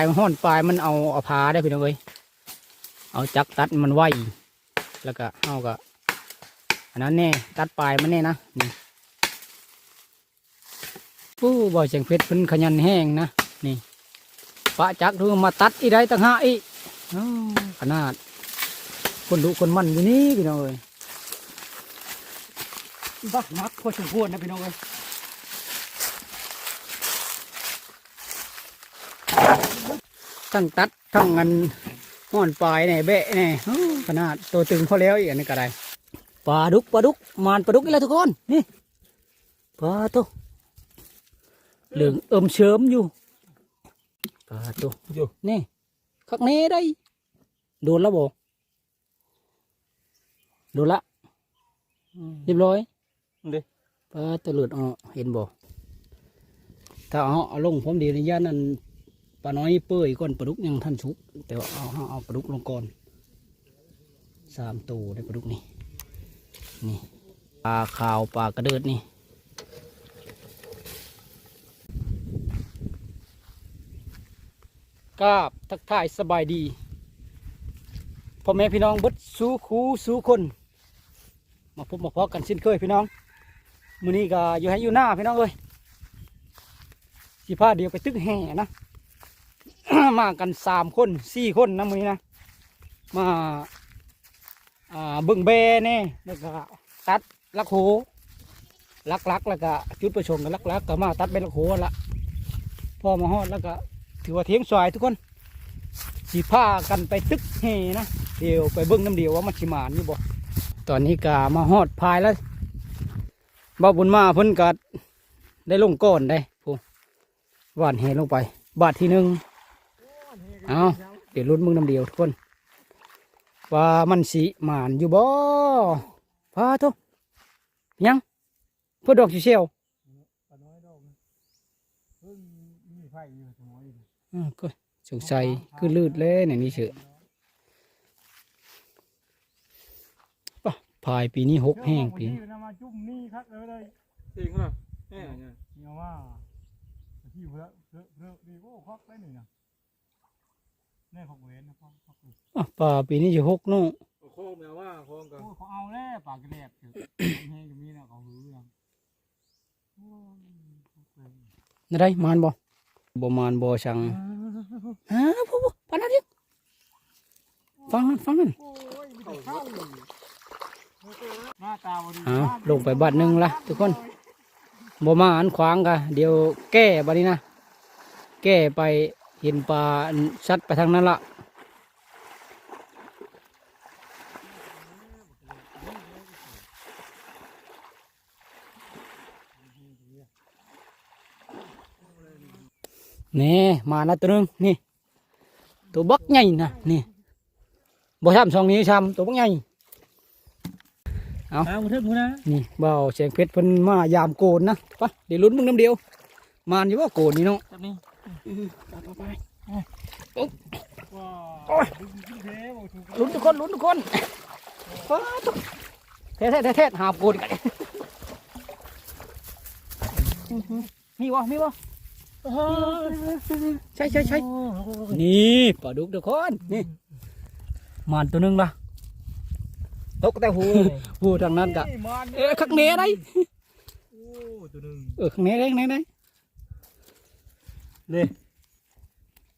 ายมันห้อนปลายมันเอาเอาพาได้พี่น้องเอ้ยเอาจักตัดมันไวแล้วก็เอาก็อันนั้นแน่ตัดปลายมันแน่นะนี่ผู้บ่อยเสียงเพชรพิ่นขยันแห้งนะนี่ปะจักดูมาตัดอีได้ตั้งห้าอีอขนาด คนดุคนมันอยู่นี่พี่น้องเอ้ยบักนักพอสมควรนะพี่น้องเอ้ย ทั้งตัดทั้งเงินห่อนปลายเนี่ยเบะเนี่ยโอ้ขนาดตัวตึงพอแล้วอีกอันนี้ก็ได้ปลาดุกปลาดุกมานปลาดุกอีกแล้วทุกคนนี่ปลาตัวเหลืองเอิมเชิมอยู่ปลาตัวอยู่นี่ข้างนี้ได้โดนแล้วบ่โดนละเรียบร้อยเด้ปลาตะเลือดออกเห็นบ่ถ้าเอาเอาลงผมเดียวในย่านนั้น ปลาน้อยเปื่อยก่อนปลาดุกยังท่านชุก แต่ว่าเอาเอาเอาปลาดุกลงก่อนสามตัวได้ปลาดุกนี่นี่ปลาขาวปลากระเดิดนี่กาบทักทายสบายดีพ่อแม่พี่น้องบดสู้คูสู้คน มาพบมาพอกันสิ้นเคยพี่น้องมื้อนี้ก็อยู่ให้อยู่หน้าพี่น้องเอ้ยสิพาเดียวไปตึกแห่นะ มากันสามคนสี่คนนะมือนี้นะ มาอ่าเบิ่งแบแน่แล้วก็ตัดลักโหลักลักแล้วก็จุดประชงกันลักลักๆก็มาตัดเป็นลักโหละพอมาฮอดแล้วก็ถือว่าเทียงสวยทุกคนสีผ้ากันไปตึกแห่นะเดี๋ยวไปเบิ่งน้ำเดียวว่ามันชิมานอยู่บ่ตอนนี้ก็มาฮอดพายแล้วบ่าบุญมาเพิ่นก็ได้ลงก้อนได้พูว่านแหลงไป บาทที่หนึ่ง เอาเดี๋ยวลุ้นมึงน้ำเดียวทุกคน ว่ามันสีหมานอยู่บ่พาทุยังเพื่อดอกสีเชียวปลาน้อยดอกนะเพิ่งมีไฟอยู่สมอยอยู่อืมก็สงสัยคือลืดเลยเนี่ยนี่เฉยป่ะพายปีนี้หกแห้งปีเดี๋ยวเอามาจุ่มนี่ครับเลยเลยจริงเหรอแน่เนี่ยเนี่ยว่าที่เพื่อเพื่อเพื่อดีโอ้คอกได้หนึ่งนะ แน่ของเวนนะพ่อคอกเลยอะป่าปีนี้จะหกเนู่โค้งแมวว่าโค้งกันเขาเอาแล้วปากกระแดบเถอะแห้งกับมีนะเขาหือยังนั่นได้มานบ่บ่มานบ่ชังฮะผู้ผู้ปานนั้นเดียวฟังนั่นฟังนั่นโอ้ยมีแต่เข้าหน้าตาบดีอ้าวลงไปบาทหนึ่งละทุกคนบ่มาอันขวางกะเดี๋ยวแก้บัดนี้นะ แก้ไป เห็นปลาชัดไปทางนั้นละนี่มาแล้วตัวหนึงนี่ ตัวบักใหญ่นะนี่บ่ช้ำสองนี้ช้ำตัวบักใหญ่เอาเอาเถอะมึงนะนี่เบาเสียงเพชรเพิ่นมายามโกนนะไปะเดี๋ยวลุ้นมึงน้ำเดียว มานอยู่ว่าโกนนี่เนาะ จับนี่ไปไปปว้าโอ้ยลุ้นทุกคนลุ้นทุกคนฟาตุ๊กเท่เท่เท่เท่หาโกนกันมีวะมีวะใช่ใช่ใช่นี่ปลาดุกทุกคนนี่มานตัวนึงละตกแต่หูหูทางนั้นกะเอ๊ะข้างเนี้ได้โอ้ตัวหนเออข้างเนี้ได้ข้างเนี้ได้ เลย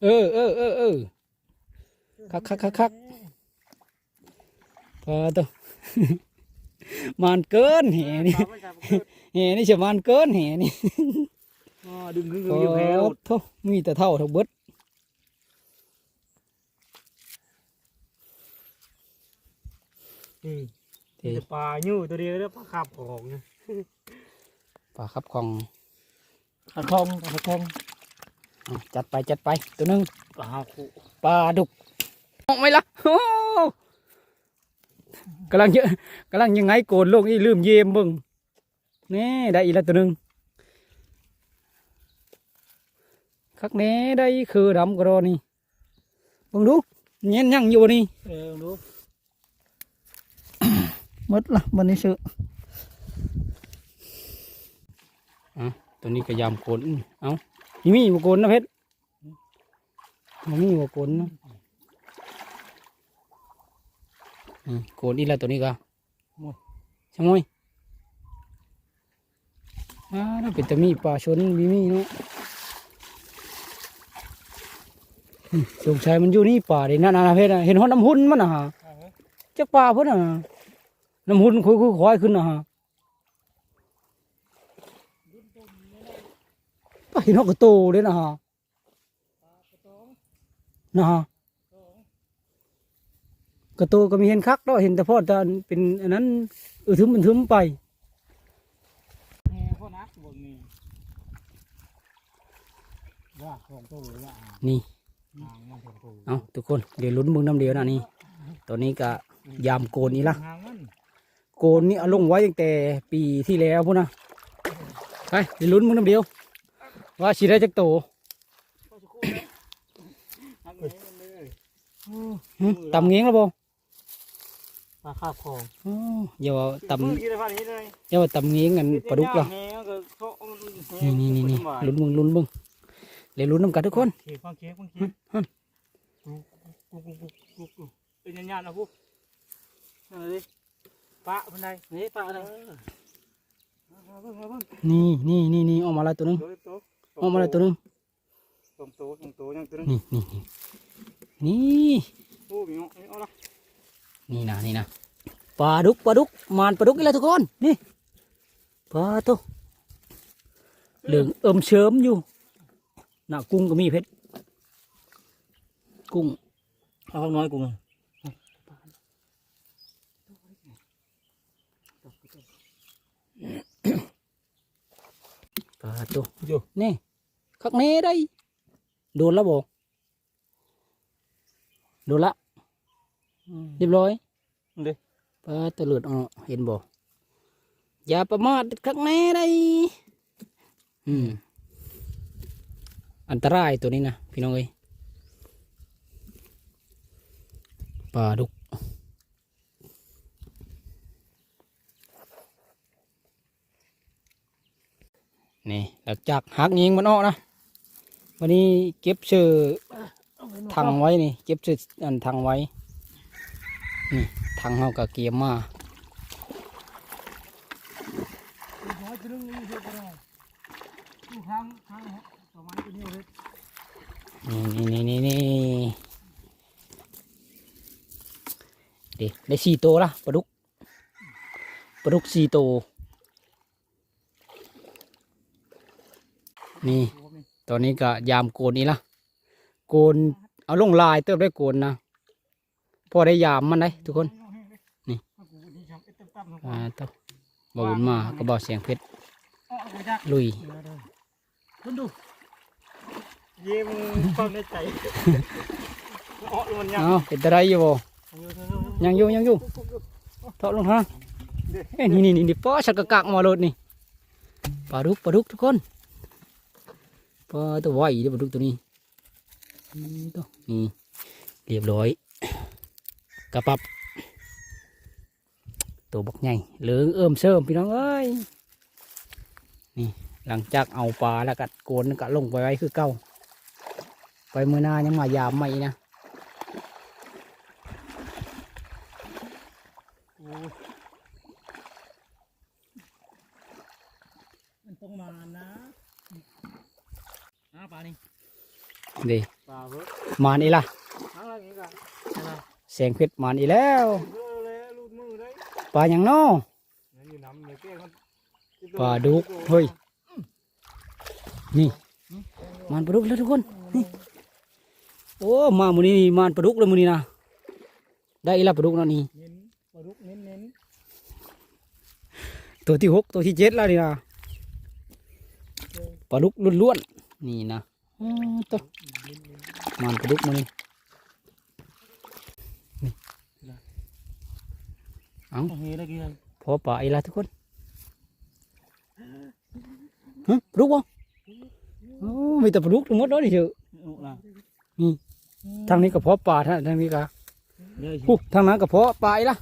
เออเออเออเออคักคักคักคักพอตัวมานเกินแหนี่แหนี่จะมานเกินแหนี่ดึงขึ้นโอ้อยู่แล้วโทมีแต่เท่าเท่าเบิดนี่เท่ปลาอยู่ตัวเดียวแล้วปลาขับของปลาครับของปลาคองปลาคองเอา จัดไปจัดไปตัวหนึงปลาคู่ปลาดุกออกไหมล่ะโอ้กำลังเยอะกำลังยังไงโกนโลกนี่ลืมเยี่ยมเบิ่งนี่ได้อีกแล้วตัวหนึงคักแน่ได้คือดำกระโดนี่เบิ่งดูเงี้ยยังอยู่นี่เออดูหมดละบันนี้ซื้ออะตัวนี้ก็ยามโกนเอา มีมีบ่โกนนะเพชรมันมีหัวโกนเนาะอืมโกนอีแล้วตัวนี้ก็ใช่ไหมยอ่าน่าเป็นตะมีปลาชนมีมีเนาะอืมสงสัยมันอยู่นี่ป่าเด่นนั่นนะเพชรน่ะเห็นห้องน้ำหุ่นมันนะฮะจักปลาเพิ่นน่ะน้ำหุ่นคุยคุยควายขึ้นนะฮะ ไปเห็นห้องกระโตเลยนะฮะนะฮะกระโตก็มีเห็นคักเนาะเห็นแต่พอตอนเป็นอันนั้นอือทึมมันทึมไปแง่พ่อนักบนนี่ว่าของตัวว่านี่อ่างมันของตัวเอาทุกคนเดี๋ยวลุ้นมึงน้ำเดียวนะนี่ตอนนี้ก็ยามโกนนี่ละหางมันโกนนี่เอาลงไว้ตั้งแต่ปีที่แล้วพุ่นนะไปเดี๋ยวลุ้นมึงน้ำเดียว ว่าชีได้จักโตหักเลยมันเลยหึตำเงี้ยงแล้วบ่ปลาคาบของอ๋ออย่าว่าตมือกี่ได้พันนี้เลยำอย่าว่าตำเงี้ยงกันปลาดุกหรอแง่ก็เขาเอานี่นี่นี่นี่ลุ้นมึงลุ้นมึงเดี๋ยวลุ้นน้ำกันทุกคนเค้กฟังเค้กฟังเค้กกูกูกูกูกูเป็นยันยันนะพวกนั่นเลยปะพันใดนี่ปะอะไรมาเบิ่งมาเบิ่งนี่นี่นี่นี่ออกมาแล้วตัวหนึงโตโต ออกมาแล้วตัวหนึงตรงโตตรงโตยังตัวนึงนี่นี่นี่นี่โอ้มีเอาละนี่นะนี่นะปลาดุกปลาดุกมานปลาดุกนี่แหละทุกคนนี่ปลาตัวเหลืองเอิ่มเชิมอยู่น่ะกุ้งก็มีเพชรกุ้งเอาน้อยกู ปลาตัวอยู่นี่คักเน่ได้โดนแล้วบ่โดนละเรียบร้อยเด้ปลาตะเลือดออกเห็นบ่อย่าประมาทคักแน่ได้อืมอันตรายตัวนี้นะพี่น้องเอ้ยปลาดุก นี่หลังจากหักยิงมันออกนะวันนี้เก็บเชือทังไว้นี่เก็บเชืออันทังไว้นี่ทังเฮากับเกียมมาน้อยตัวนึงนี่เท่ากันตู้ค้างค้างต่อไม้ตัวนี้เลยนี่นี่นี่นี่เด็ได้สี่ตัวละปลาดุกปลาดุกสี่ตัว นี่ ตอนนี้ก็ยามโกนนี่ละโกนเอาลงลายเติมได้โกนนะพอได้ยามมันได้ทุกคนนี่อ่าต้องบาบุญมาก็บอกเสียงเพชรลุยคุณดูเยี่ยมความในใจอ๋อมันยังเอาเป็นตะไรอยู่บ่ยังอยู่ยังอยู่เทาะลงฮะเอ้ยนี่นี่นี่นี่ป้อชักกะกากมาโลดนี่ปลาดุกปลาดุกทุกคน ปลาตัวไหวเด้อปลาดุกตัวนี้ตัวนี่เรียบร้อยกระปับตัวบักใหญ่เหลืองเอิ่มเสริมพี่น้องเอ้ยนี่หลังจากเอาปลาแล้วกัดโกนก็ลงไปไว้คือเก่าไปมือหน้ายังมายามใหม่นะ มันต้องมานะน้าปลานี่ เดีมานี่ล่ะน้าอะไรนี่กันนะแสงเพชรมานี่แล้วปลาอย่างน้อนั่นอยู่น้ำเนี่ยแก้มันปลาดุกเฮ้ยนี่มันปลาดุกแล้วทุกคนนี่โอ้มามือนี้มันปลาดุกเลยมือนี้นะได้อีละปลาดุกแล้วนี่ตัวที่หกตัวที่เจ็ดแล้วนี่นะปลาดุกล้วนๆนี่นะ ตัวมันปลาดุกมือนี้นี่เอาโอ้โหได้กี่ไงพอปลาอีละทุกคนฮะปลาดุกบ่โอ้มีแต่ปลาดุกทั้งหมดเลยเถอะโอ้ล่ะทางนี้ก็เพาะปลาทางทางนี้ก็เดี๋ยวปุ๊ทางนั้นก็เพาะปลาอีละ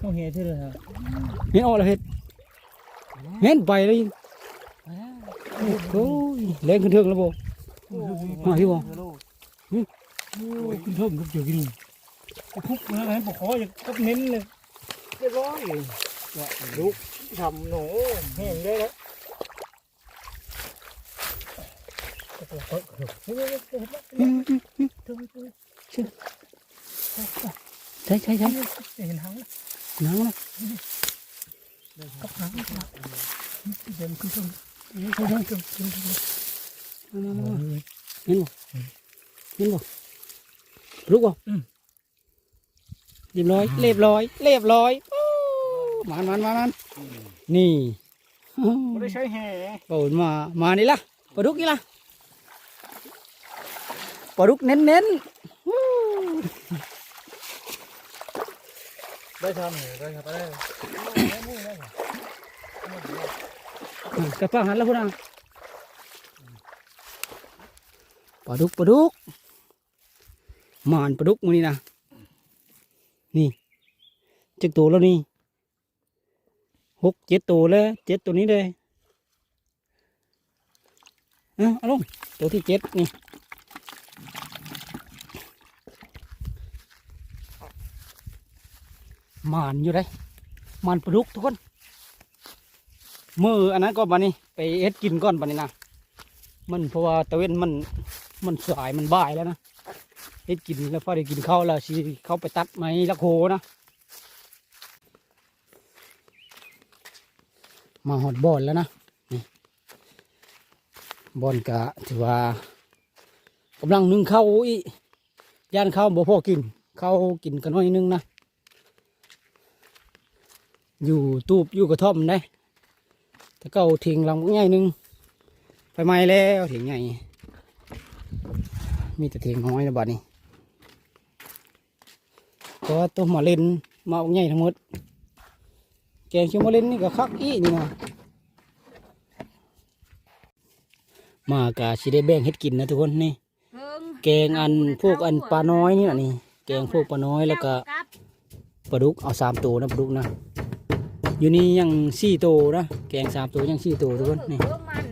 โอ้โหที่เลยฮะเห็นออกแล้วเห็ดเห็นไปเลย โอ้ยแรงขึ้นเทิงแล้วบ่มาพี่บ่ขึ้นเทิงกับเจอกินพุกนะปกคออย่ากับเน้นเลยเรียบร้อยลุกทำหนูแห้งได้แล้วใช่ใช่ใช่เห็นหางหนังนะกับหางเดินขึ้นเทิง ใช่ใช่ขึ้นขึ้นขึ้นมามามาเห็นบ่เห็นบ่ลุกบ่เรียบร้อย เรียบร้อย เรียบร้อยมันมันมันมันนี่ไม่ได้ใช้แห่ปลาดุกมา มานี่ล่ะปลาดุกนี่ล่ะปลาดุกเน้นเน้นได้ทำได้ครับได้ กระป๋าหันแล้วพุ่นอะปลาดุกปลาดุกหมานปลาดุกมือนี่นะนี่เจ็ดตัวแล้วนี่หกเจ็ดตัวแล้วเจ็ดตัวนี้เลยเอาเอาลงตัวที่เจ็ดนี่มานอยู่เลยมานปลาดุกทุกคน มืออันนั้นก็บานี้ไปเอ็ดกินก่อนบานี้นะมันเพราะว่าตะเวนมันมันสายมันบ่ายแล้วนะเอ็ดกินแล้วพอได้กินข้าวแล้วสิเขาไปตัดไม้ละโคนะมาหอดบอนแล้วนะนี่บอนกะถือว่ากำลังนึ่งข้าวอีย่านข้าวบ่พอกินข้าวกินกันน้อยนึงนะอยู่ตูบอยู่กระท่อมได้ ถ้าเก่าทิ้งลำใหญ่หนึ่งไฟไหม้แล้วทิ้งใหญ่มีแต่ทิ้งน้อยนะบัดนี้ก็ตัวมาเล่นมาเอาใหญ่ทั้งหมดแกงเชียวมาเล่นนี่ก็คักอีนี่นะมากะสิได้แบ่งเฮ็ดกินนะทุกคนนี่เพิ่งแกงอันพวกอันปลาน้อยนี่น่ะนี่แกงพวกปลาน้อยแล้วก็กับปลาดุกเอาสามตัวนะปลาดุกนะ อยู่นี่ยังสี่ตัวนะแกงสามตัวยังสี่ตัวทุกคนนี่เพิ่งมัน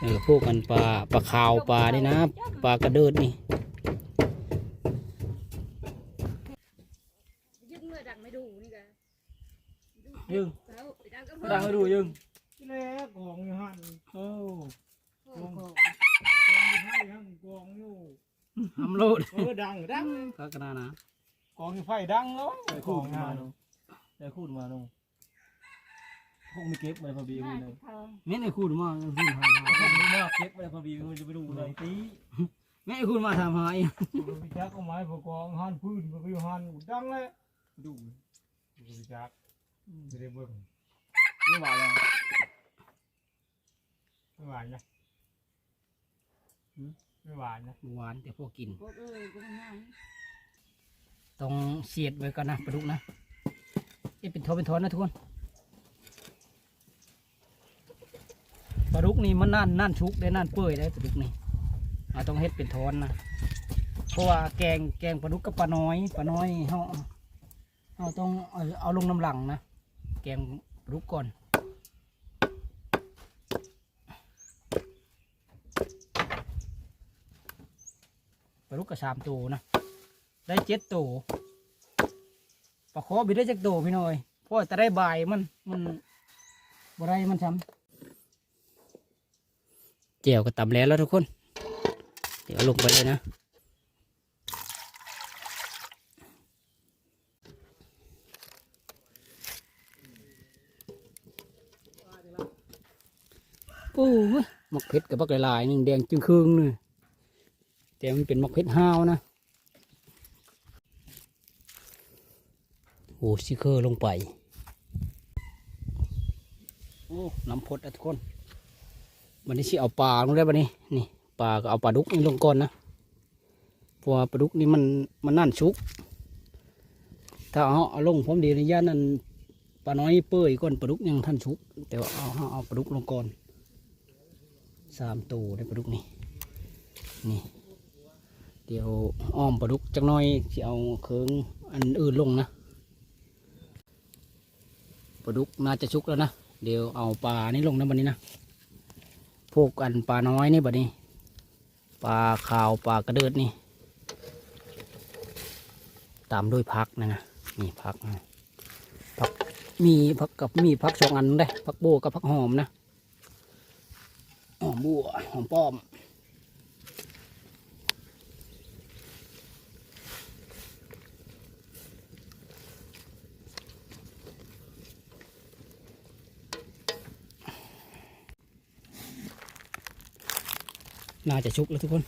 เออพวกกันปลาปลาขาวปลานี่นะปลากระเดิดนี่ยึดเมื่อดังไม่ดูนี่กันยึงแล้วไปดังก็ดังให้ดูยึงที่แรกกองอยู่หันโอ้กองกองอยู่ให้หันกองอยู่ทำโลดเออดังดังก็กระนานะกองอยู่ไฟดังเนาะได้คูดมาเนาะได้คูดมาเนาะพวกมีเก็บมาพอบีได้เลยทองแม่ไอ้คูดมาพูดทำหาพวกมีมากเก็บมาพอบีมันจะไปดูเลยตีแม่ไอ้คูดมาทำหายพี่จักเอาไม้พอกองหันพื้นมันก็อยู่หันดังเลยดูพี่จักจะได้เบิ่งไม่ไหวแล้วไม่ไหวนะไม่ไหวนะหวานแต่พวกกินพวกเอ้ยพวกนั้นต้องเสียดไว้ก่อนนะปลาดุกนะเอ๊ะเป็นทอเป็นทอนนะทุกคน ปลาดุกนี่มันนั่นนั่นชุกได้นั่นเปื่อยได้ปลาดุกนี่เราต้องเฮ็ดเป็นทอนนะเพราะว่าแกงแกงปลาดุกกับปลาน้อยปลาน้อยเขาเราต้องเอาเอาลงน้ำหลังนะแกงปลาดุกก่อนปลาลูกกระสามตัวนะได้เจ็ดตัวปลาคอบิได้จักตัวพี่น้อยเพราะแต่ได้บ่ายมันมันบ่ได้มันช้ำ เจียวก็ตำแล้วแล้วทุกคน เดี๋ยวลงไปเลยนะ โอ้ยหมกเพชรกับบักหลายๆนี่แดงจึงครึ่งเลยแต่มันเป็นมะเขือห้าวนะ โอ้ซิเคอร์ลงไป โอ้ น้ำพดอะทุกคน วันนี้สิเอาปลาลงได้บันนี้นี่ปลาก็เอาปลาดุกนี่ลงก่อนนะเพราะปลาดุกนี่มันมันนั่นชุก ถ้าเอาเอาลงพร้อมเดียวในย่านนั้นปลาน้อยเปื่อยก่อนปลาดุกยังท่านชุก แต่ว่าเอาเอาปลาดุกลงก่อนสามตัวได้ปลาดุกนี่นี่เดี๋ยวอ้อมปลาดุกจักน้อยสิเอาเครื่องอันอื่นลงนะปลาดุกน่าจะชุกแล้วนะเดี๋ยวเอาปลานี่ลงนะบัดนี้นะ พวกอันปลาน้อยนี่บัดนี้ปลาขาวปลากระเดิดนี่ ตามด้วยพักนะนะนี่พักนะพักมีพักกับมีพักสองอันได้พักโบกับพักหอมนะหอมบัวหอมป้อม น่าจะชุกแล้วทุกคน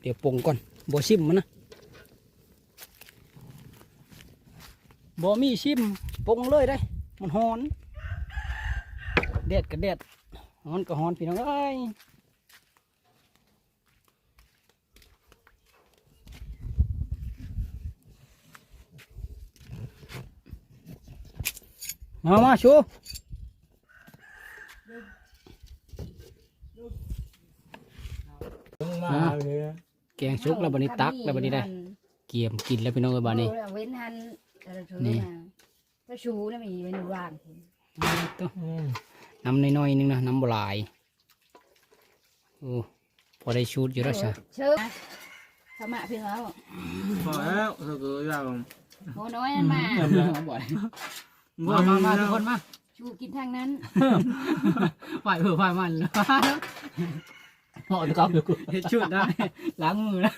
เดี๋ยวปงก่อนบ่ชิมมันนะบ่มีชิมปงเลยได้ มันหอนแดดกับแดดหอนกับหอนพี่น้องเอ้ยมามาชู มาเลยแกงชุกแล้วบันนี้ตักแล้วบันนี้ได้ เกียมกินแล้วพี่น้องเอ้ยบันนี้เว้นหันอะไรชูนี่นี่ถ้าชูนี่มีเป็นวางตัวน้ำน้อยๆนึงนะน้ำบหลายโอ้พอได้ชูดอยู่แล้วใช่เชิญสมัครพี่น้องพอแล้วถ้าเกิดอยากโมน้อยนั่นมามามามาทุกคนมาชูกินทางนั้นไหวเผื่อไหวมัน เหาะตัวกับเฮ็ดชุดได้ล้างมือนะ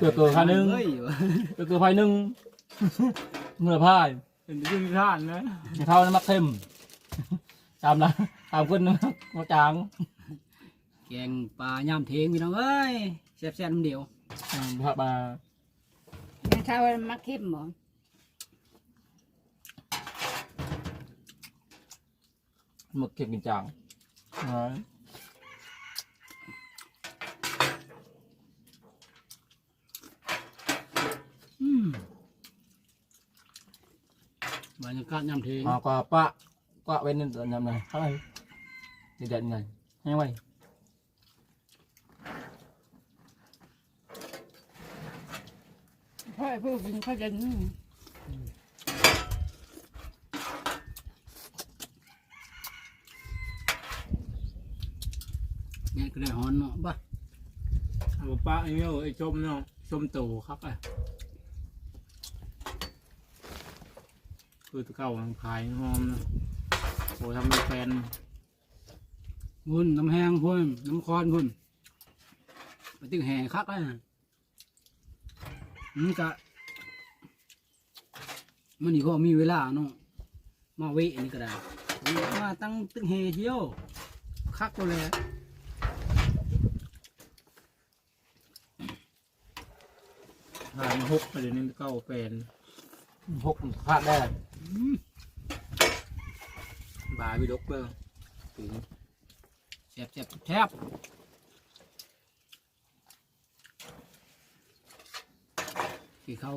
เกิดเกิดคันนึงเฮ้ยเกิดเกิดไฟหนึ่งเมื่อพายเป็นยิ่งท่านนะเท่านั้นมักเค็มตามนะตามขึ้นนะมาจางแกงปลาย่ำเทงพี่น้องเอ้ยแซ่บๆน้ำเดียวพระมาถ้ามักเข้มบ่หมึกเค็มกินจางอืมบรรยากาศย่ำเทงมากว่าปะก็เป็นนั่นยำไหนเท่าไหร่เด็ดๆไงให้ไว้พ่อผู้กินข้าวเย็นเนี่ยก็ ได้หอนเนาะบ้าเอาปะไอ้เนี่ยไอ้ชมเนาะชมตู่ครับอะคือตัวเก่าทางพายหอมนะโอ้ทำเป็นแฟนพุ่นน้ำแห้งพุ่นน้ำคอนพุ่นไปตึงแห่คักเลยมันกะมันนี่ก็มีเวลาเนาะมาเวะนี่ก็ได้มาตั้งตึงแห่เที่ยวคักเลย หายมาหกไปเดี๋ยวนี้เก้าแฟนหกพลาดได้บายไปดกเลยถึงแซ่บแซ่บแทบกี่เขา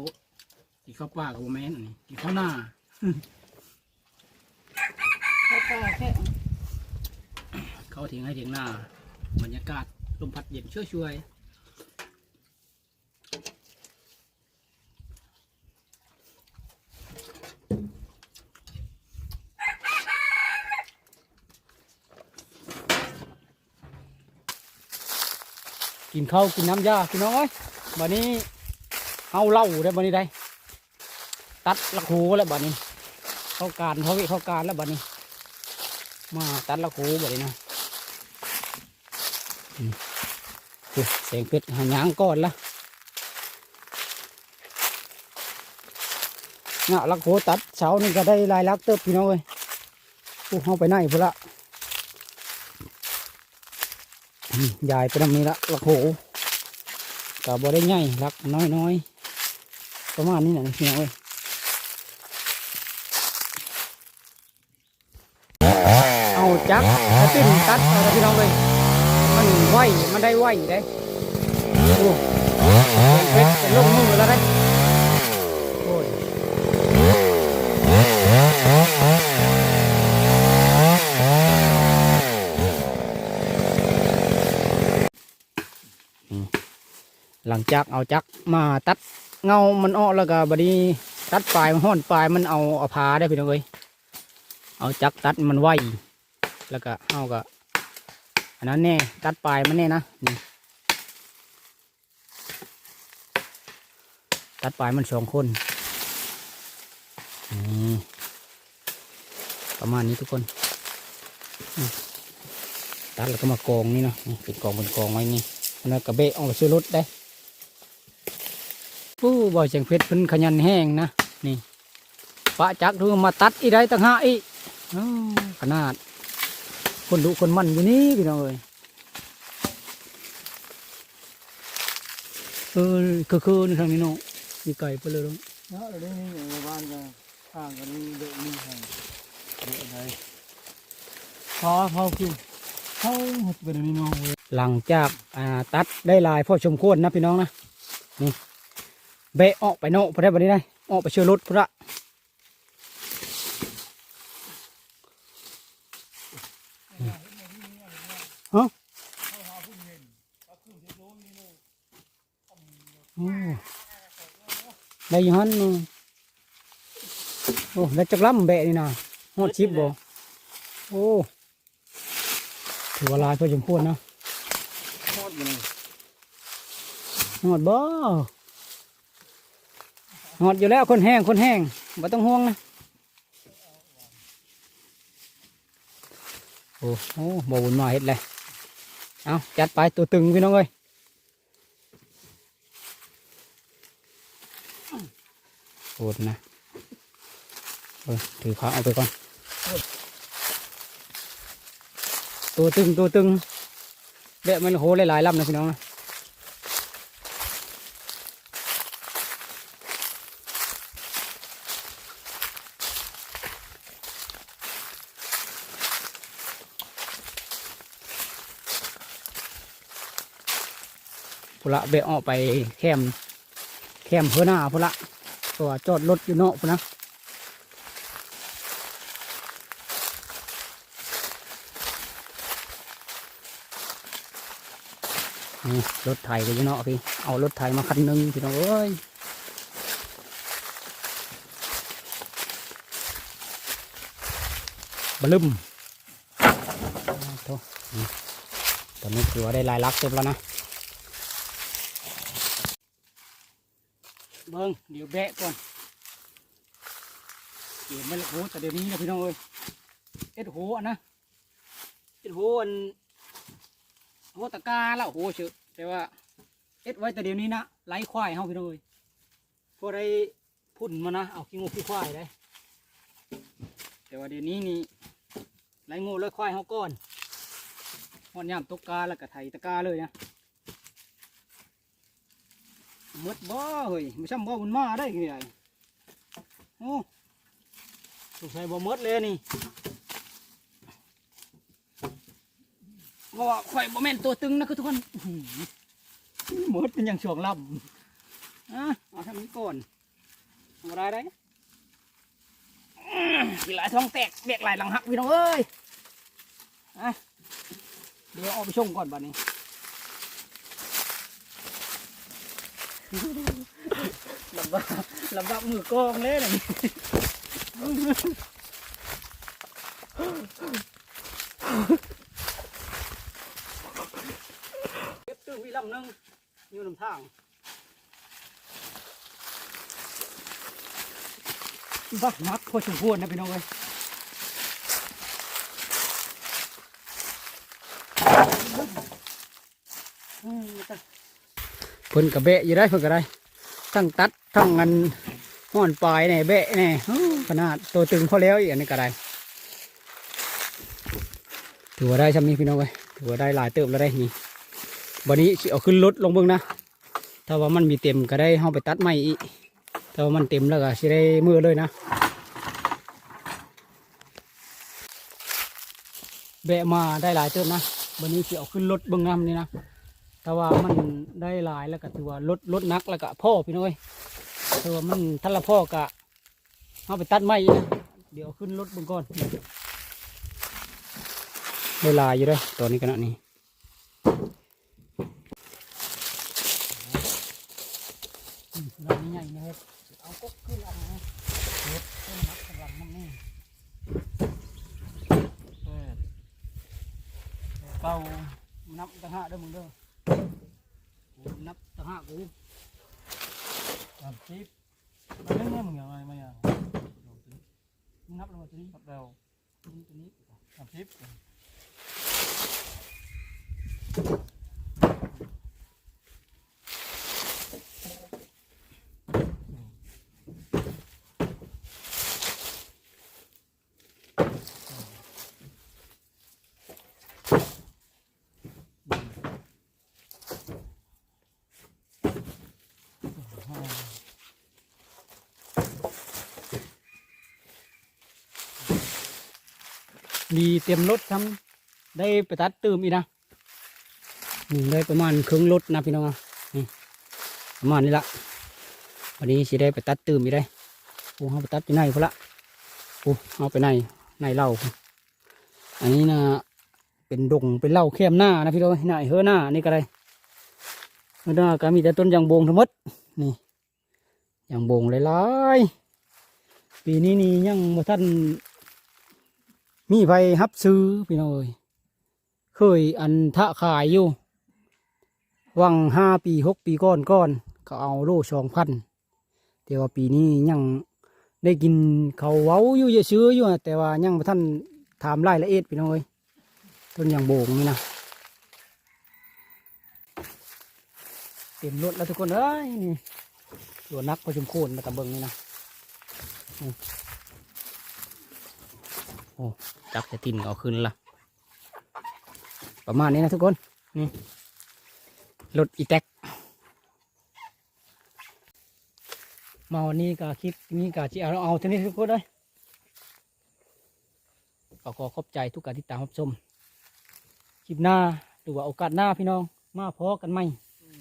กี่เขาป่ากับโมแมนอันนี้กี่เขาหน้าข้าวปลาแค่เขาเถียงให้เถียงหน้าบรรยากาศลมพัดเย็นช่วยช่วย กินข้าวกินน้ำยาพี่น้องเอ้ยบัดนี้เอาเหล้าได้บัดนี้ได้ ตัดละหูแล้วบัดนี้ เข้าการเขาวิเข้าการแล้วบัดนี้ มาตัดละหูบัดนี้นะเสียงเป็ดหันยางก่อนละเงาะลักโหตัดเสานี่ก็ได้ลายลักเติบพี่น้องเอ้ยผู้เข้าไปไหนพุ่นละอืม ยายไปทำนี้ละลักโหก็บ่ได้ใหญ่ลักน้อยน้อยประมาณนี้นะพี่น้องเอ้ยเอาจักเอาติ้นตัดเอาละพี่น้องเอ้ยมันไหวมันได้ไหวได้โอ้เพชรเป็นลงมือแล้วได้โอ้ยอืม หลังจากเอาจักมาตัดเงามันอ้อแล้วก็บัดนี้ตัดปลายมันห้อนปลายมันเอาเอาพาได้พี่น้องเอ้ยเอาจักตัดมันไหวแล้วก็เอาก็อันนั้นแน่ตัดปลายมันแน่นะนี่ตัดปลายมันสองคนนี่ประมาณนี้ทุกคนตัดแล้วก็มากองนี่เนาะนี่เป็นกองเป็นกองไว้นี่อันนั้นกระเบะเอาไปซื้อรถได้ ผู้บ่อยเสียงเพชรเพิ่นขยันแห้งนะนี่ปะจักดูมาตัดอีได้ต่างหากอีอ้าวขนาด คนดุคนมันอยู่นี่พี่น้องเอ้ยเออคือคือในทางนี้เนาะมีไก่ไปเลยเนาะเนาะเดี๋ยวนี้อยู่ในบ้านกันข้างกันนี่เด็กนี่ให้เด็กอะไรพอพอกินเขาเห็ดเป็นอันนี้เนาะเว้ยหลังจากอ่าตัดได้หลายพอสมควรนะพี่น้องนะนี่ เบะออกไปเนาะพอได้บัดนี้ได้ออกไปเชื่อรถพุ่นละฮะโอ้ได้ยันนี่โอ้ได้จักล้ำแบะนี่นะฮอดชิปบ่โอ้ถือว่าลายพอสมควรเนะทอดอยู่นี่หอดบ่ หอดอยู่แล้วคนแห้งคนแห้งบ่ต้องห่วงนะโอ้โหบ่บุญมาเฮ็ดเลยเอาจัดไปตัวตึงพี่น้องเอ้ยโอดนะเออถือขาเอาไปก่อน ตัวตึงตัวตึงเบะมันโหหลายๆลำนะพี่น้องนะ พุละเบะออกไปแคมแคมเพื่อหน้าพุละตัวจอดรถอยู่นอกพุนะรถไถก็อยู่นอกพี่ เอารถไถมาคันหนึงพี่น้องเอ้ยบลึมเอาโถ่นี่ตอนนี้ถือว่าได้ลายลักเต็มแล้วนะ เบิ้ งเดี๋ยวแบะก่อนเก็บไม่ละโหแต่เดี๋ยวนี้นะพี่น้องเอ้ยเอ็ดโหอะนะเอ็ดโหอันโหตะกาล้วโหเชอะแต่ว่าเอ็ดไว้แต่เดี๋ยวนี้นะไล่ควายเฮาพี่น้องเอ้ยพอได้พุ่นมานะเอาขี้งูขี้ควายได้แต่ว่าเดี๋ยวนี้นี่ไล่งูไล่ควายเฮาก่อนหอดยามตกกาแล้วก็ไถตะกาเลยนะ มดบ่เฮ้ยไม่ช่ำบ่มันมาได้กี่ไงโอ้สงสัยบ่มดเลยนี่เพราะว่ข่อยบ่แม่นตัวตึงนะคือทุกคนมดเป็นอย่างช่วงลำอะเอาทำนี้ก่อนอาได้ได้กี่หลายท้องแตกเบกหลายหลังหักพี่น้องเอ้ยอะเดี๋ยวเอาไปชงก่อนบัดนี้ ลำบากลำบากมือกองเลยนะเก็บตื้อวีลำนึงอยู่ลำทางบ้านักพอสมควรนะพี่น้องเอ้ยอืมจ้ะ เพิ่นกระเบะอยู่ได้เพิ่นก็ได้ทั้งตัดทั้งเงินห่อนปลายเนี่ยเบะเนี่ยขนาดตัวตึงพอแล้วอีกอันนี้ก็ได้ถือว่าได้ช่ำนี้พี่น้องเว้ยถือว่าได้หลายเติบแล้วได้นี่วันนี้เอาขึ้นรถลงเบิ่งนะถ้าว่ามันมีเต็มก็ได้เฮาไปตัดใหม่อีกถ้าว่ามันเต็มแล้วก็สิได้มือเลยนะแบะมาได้หลายเติบนะวันนี้สิเอาขึ้นรถเบิ่งน้ำนี่นะ แต่ว่ามันได้หลายแล้วก็ถือว่าลดลดนักแล้วก็พ่อพี่น้อยถือว่ามันทันละพ่อกะเอาไปตัดไม้อีกนะเดี๋ยวขึ้นรถเบงก่อนได้ลายอยู่ด้วยตอนนี้ขนาดนี้อืมขนาดนี้ใหญ่นะครับเอากกขึ้นอันนะรถต้นนักกำลังมันนี่ แปดแปด เต้า นับต่างหากเด้อมึงเด้อกูนับต่างหากกู สามสิบมาเล่นเนี่ยมึงอย่างไรมาอย่าง มึงนับลงมาตัวนี้ นับเร็ว ตัวนี้ตัวนี้ สามสิบ มีเต็มรถทำได้ไปตัดเติมอีกนะนี่ได้ประมาณครึ่งรถนะพี่น้องนี่ประมาณนี้ละวันนี้สิได้ไปตัดเติมอีกได้โอ้เอาไปตัดที่ไหนพนละโอ้เอาไปไหนไหนเหล่าอันนี้นะเป็นดงเป็นเหล่าเข้มหน้านะพี่น้องไหนเฮือหน้านี่ก็ได้เฮือหน้าก็มีแต่ต้นยางบงทั้งหมดนี่ยางบงหลายๆปีนี้นี่ยังบ่ทัน มีไฟฮับซื้อพี่น้องเอ้ยเคยอันทะขายอยู่ วังห้าปีหกปีก่อนก่อน ก็เอาโลสองพันแต่ว่าปีนี้ยังได้กินเขาเว้าอยู่เยอะซื้ออยู่อะแต่ว่ายังท่านถามรายละเอียดพี่น้องเอ้ยต้นยางโบงนี่นะเต็มรถแล้วทุกคนเอ้ยนี่ตัวนักประชุมโคนมาตะเบิงนี่นะ จับจะตินเอาขึ้นละประมาณนี้นะทุกคน นี่รถอีแท็กมาวันนี้ก็คลิปนี้ก็จะเอาเอาเท่านี้ทุกคนเลยก็ขอขอบใจทุกการติดตามรับชม คลิปหน้าหรือว่าโอกาสหน้าพี่น้อง มาพอกันไหม